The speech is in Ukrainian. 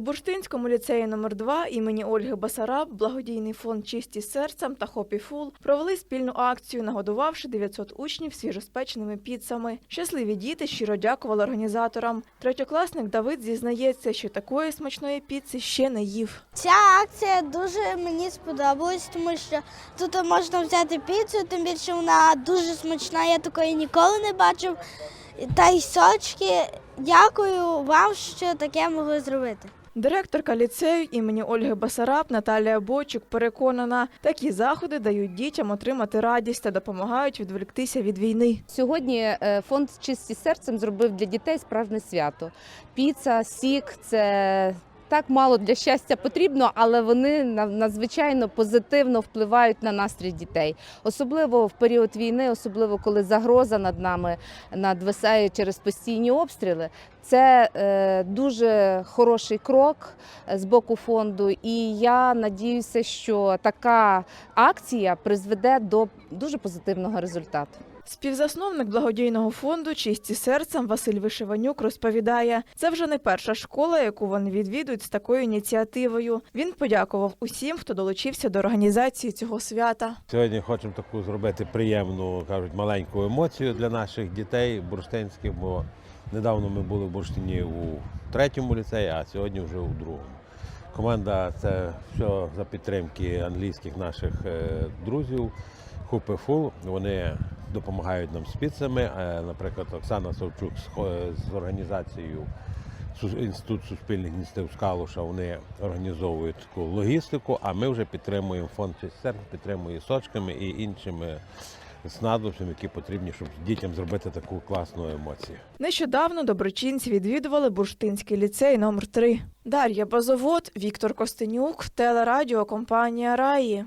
У Бурштинському ліцеї номер 2 імені Ольги Басараб благодійний фонд Чисті серцем та Хопі Фул провели спільну акцію, нагодувавши 900 учнів свіжоспеченими піцами. Щасливі діти щиро дякували організаторам. Третьокласник Давид зізнається, що такої смачної піци ще не їв. Ця акція дуже мені сподобалась, тому що тут можна взяти піцу, тим більше вона дуже смачна, я такої ніколи не бачив. Та й сочки. Дякую вам, що таке могли зробити. Директорка ліцею імені Ольги Басараб Наталія Бочук переконана, такі заходи дають дітям отримати радість та допомагають відволіктися від війни. Сьогодні е, фонд чисті серцем зробив для дітей справжнє свято. Піца, сік це так мало для щастя потрібно, але вони на- надзвичайно позитивно впливають на настрій дітей, особливо в період війни, особливо коли загроза над нами надвисає через постійні обстріли. Це е, дуже хороший крок е, з боку фонду, і я надіюся, що така акція призведе до дуже позитивного результату. Співзасновник благодійного фонду Чисті серцем Василь Вишиванюк розповідає, це вже не перша школа, яку вони відвідують з такою ініціативою. Він подякував усім, хто долучився до організації цього свята. Сьогодні хочемо таку зробити приємну, кажуть, маленьку емоцію для наших дітей бурштинських, бо недавно ми були в Бурштині у третьому ліцеї, а сьогодні вже у другому. Команда це все за підтримки англійських наших е, друзів. Хупи Фул. Вони допомагають нам з. Е, Наприклад, Оксана Савчук з організацією Інститут суспільних інститутів Скалуша. Вони організовують таку логістику, а ми вже підтримуємо фонд «Чисть серце», підтримує сочками і іншими снадобцями, які потрібні, щоб дітям зробити таку класну емоцію. Нещодавно доброчинці відвідували Бурштинський ліцей номер 3 Дар'я Базовод, Віктор Костенюк, телерадіокомпанія Раї.